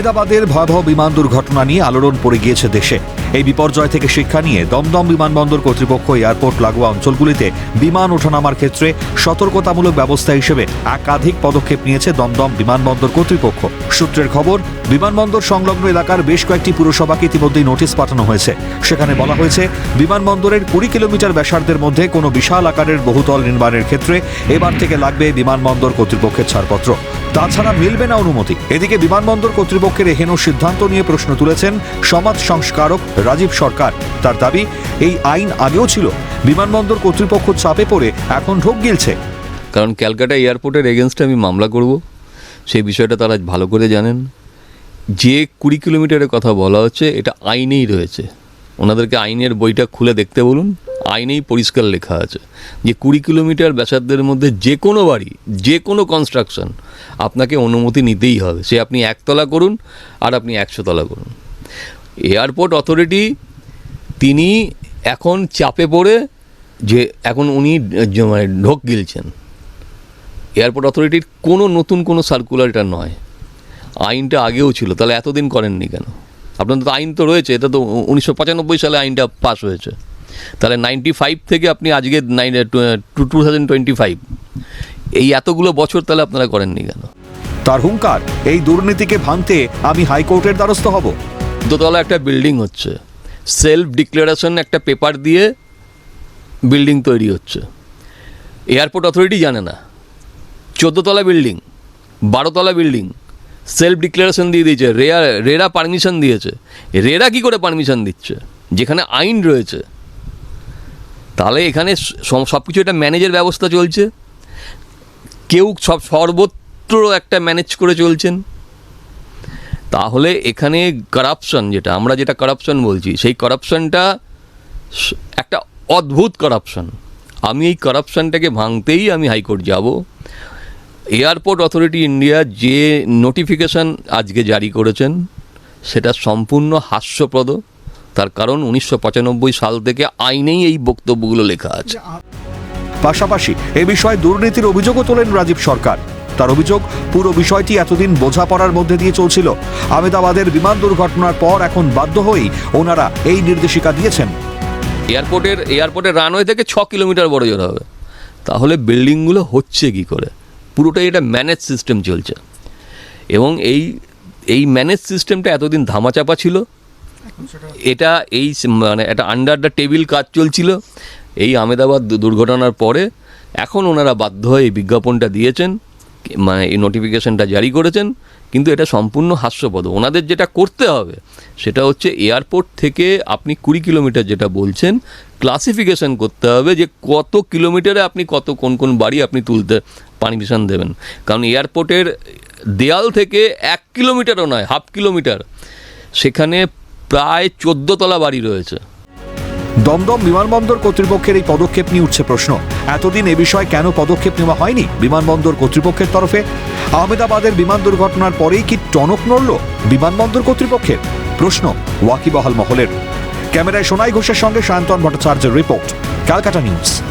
আমেদাবাদের ভয়াবহ বিমান দুর্ঘটনা নিয়ে আলোড়ন পড়ে গিয়েছে দেশে। এই বিপর্যয় থেকে শিক্ষা নিয়ে দমদম বিমানবন্দর কর্তৃপক্ষ এয়ারপোর্ট লাগোয়া অঞ্চলগুলিতে বিমান ওঠানামার ক্ষেত্রে সতর্কতামূলক ব্যবস্থা হিসেবে একাধিক পদক্ষেপ নিয়েছে দমদম বিমানবন্দর কর্তৃপক্ষ। সূত্রের খবর, বিমানবন্দর সংলগ্ন এলাকার বেশ কয়েকটি পুরসভাকে ইতিমধ্যেই নোটিশ পাঠানো হয়েছে। সেখানে বলা হয়েছে, বিমানবন্দরের কুড়ি কিলোমিটার ব্যাসার্ধের মধ্যে কোনো বিশাল আকারের বহুতল নির্মাণের ক্ষেত্রে এবার থেকে লাগবে বিমানবন্দর কর্তৃপক্ষের ছাড়পত্র। তাছাড়া মিলবে না অনুমতি। এদিকে বিমানবন্দর কর্তৃপক্ষের এহেন সিদ্ধান্ত নিয়ে প্রশ্ন তুলেছেন সমাজ সংস্কারক রাজীব সরকার। তার দাবি, এই আইন আগেও ছিল। বিমানবন্দর কর্তৃপক্ষ চাপে পড়ে এখন ঢোক গিলছে। কারণ ক্যালকাটা এয়ারপোর্টের এগেনস্টে আমি মামলা করব। সেই বিষয়টা তারা ভালো করে জানেন। যে কুড়ি কিলোমিটারের কথা বলা হচ্ছে, এটা আইনেই রয়েছে। ওনাদেরকে আইনের বইটা খুলে দেখতে বলুন। আইনেই পরিষ্কার লেখা আছে যে কুড়ি কিলোমিটার ব্যাসার্ধের মধ্যে যে কোনো বাড়ি, যে কোনো কনস্ট্রাকশন আপনাকে অনুমতি নিতেই হবে। সে আপনি একতলা করুন আর আপনি একশো তলা করুন। এয়ারপোর্ট অথরিটি, তিনি এখন চাপে পড়ে যে এখন উনি মানে ঢোক গিলছেন। এয়ারপোর্ট অথরিটির কোনো নতুন কোনো সার্কুলার এটা নয়। আইনটা আগেও ছিল, তাহলে এতদিন করেননি কেন? আপনাদের তো আইন তো রয়েছে, এটা তো উনিশশো পঁচানব্বই সালে আইনটা পাস হয়েছে। তাহলে নাইনটি ফাইভ থেকে আপনি আজকে nine to two thousand twenty five এই এতগুলো বছর তাহলে আপনারা করেননি কেন? তার হুঙ্কার, এই দুর্নীতিকে ভাঙতে আমি হাইকোর্টের দ্বারস্থ হব। দোতলা একটা বিল্ডিং হচ্ছে। সেলফ ডিক্লারেশন একটা পেপার দিয়ে বিল্ডিং তৈরি হচ্ছে। এয়ারপোর্ট অথরিটি জানে না। চোদ্দোতলা বিল্ডিং বারোতলা বিল্ডিং সেলফ ডিক্লারেশন দিয়ে দিয়েছে। রেয়া, রেরা পারমিশন দিয়েছে। রেরা কি করে পারমিশন দিচ্ছে? যেখানে আইন রয়েছে। তাহলে এখানে সব কিছু একটা ম্যানেজের ব্যবস্থা চলছে। কেউ সব সর্বত্র একটা ম্যানেজ করে চলছেন। তাহলে এখানে কারাপশন যেটা, আমরা যেটা কারাপশন বলছি, সেই কারাপশনটা একটা অদ্ভুত কারাপশন আমি এই কারাপশনটাকে ভাঙতেই আমি হাইকোর্ট যাব। এয়ারপোর্ট অথরিটি ইন্ডিয়া যে নোটিফিকেশন আজকে জারি করেছেন, সেটা সম্পূর্ণ হাস্যপ্রদ। তার কারণ উনিশশো পঁচানব্বই সাল থেকে আইনেই এই বক্তব্যগুলো লেখা আছে। পাশাপাশি এ বিষয়ে দুর্নীতির অভিযোগও তোলেন রাজীব সরকার। তার অভিযোগ। পুরো বিষয়টি এতদিন বোঝাপড়ার মধ্যে দিয়ে চলছিল। আমেদাবাদের বিমান দুর্ঘটনার পর এখন বাধ্য হয়েই ওনারা এই নির্দেশিকা দিয়েছেন। এয়ারপোর্টের এয়ারপোর্টের রানওয়ে থেকে ছ কিলোমিটার বড় জোর হবে। তাহলে বিল্ডিংগুলো হচ্ছে কি করে? পুরোটাই এটা ম্যানেজ সিস্টেম চলছে। এবং এই এই ম্যানেজ সিস্টেমটা এতদিন ধামাচাপা ছিল। এটা এই মানে এটা আন্ডার দ্য টেবিল কাজ চলছিল। এই আমেদাবাদ দুর্ঘটনার পরে এখন ওনারা বাধ্য হয়ে এই বিজ্ঞাপনটা দিয়েছেন। মানে এই নোটিফিকেশনটা জারি করেছেন, কিন্তু এটা সম্পূর্ণ হাস্যপদ। ওনাদের যেটা করতে হবে, সেটা হচ্ছে এয়ারপোর্ট থেকে আপনি কুড়ি কিলোমিটার যেটা বলছেন ক্লাসিফিকেশন করতে হবে যে কত কিলোমিটারে আপনি কত, কোন কোন বাড়ি আপনি তুলতে পারমিশন দেবেন। কারণ এয়ারপোর্টের দেয়াল থেকে এক কিলোমিটারও নয় হাফ কিলোমিটার। সেখানে প্রায় চোদ্দোতলা বাড়ি রয়েছে। দমদম বিমানবন্দর কর্তৃপক্ষের এই পদক্ষেপ নিয়ে উঠছে প্রশ্ন। এতদিন এ বিষয়ে কেন পদক্ষেপ নেওয়া হয়নি বিমানবন্দর কর্তৃপক্ষের তরফে? আহমেদাবাদের বিমান দুর্ঘটনার পরেই কি টনক নড়ল বিমানবন্দর কর্তৃপক্ষের? প্রশ্ন, ওয়াকিবহাল মহলের। ক্যামেরায় সোনাই ঘোষের সঙ্গে সায়ন্তন ভট্টাচার্যের রিপোর্ট, ক্যালকাটা নিউজ।